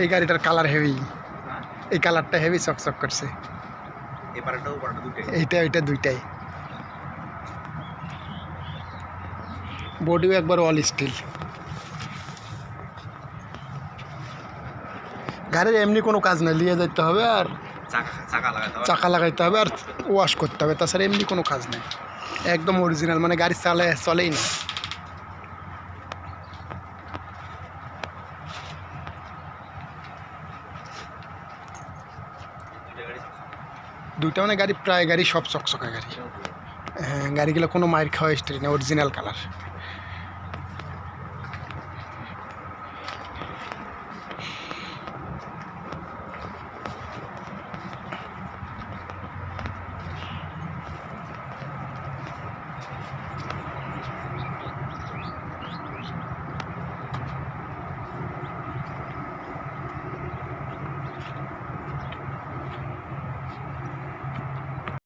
এই গাড়িটার colour heavy এই কালারটা হেভি চকচক করছে। এইটা ওইটা দুইটাই। বডিও একবার অল স্টিল গাড়ির এমনি কোনো কাজ নাই নিয়ে যেতে হবে আর চাকা লাগাইতে হবে। আর ওয়াশ করতে হবে তাছাড়া এমনি কোনো কাজ নেই। একদম অরিজিনাল মানে গাড়ি চালে চলেই না। দুইটা মানে গাড়ি, প্রায় গাড়ি সব চকচকা গাড়ি। হ্যাঁ গাড়িগুলো কোনো মাইর খাওয়া স্ট্রি না অরিজিনাল কালার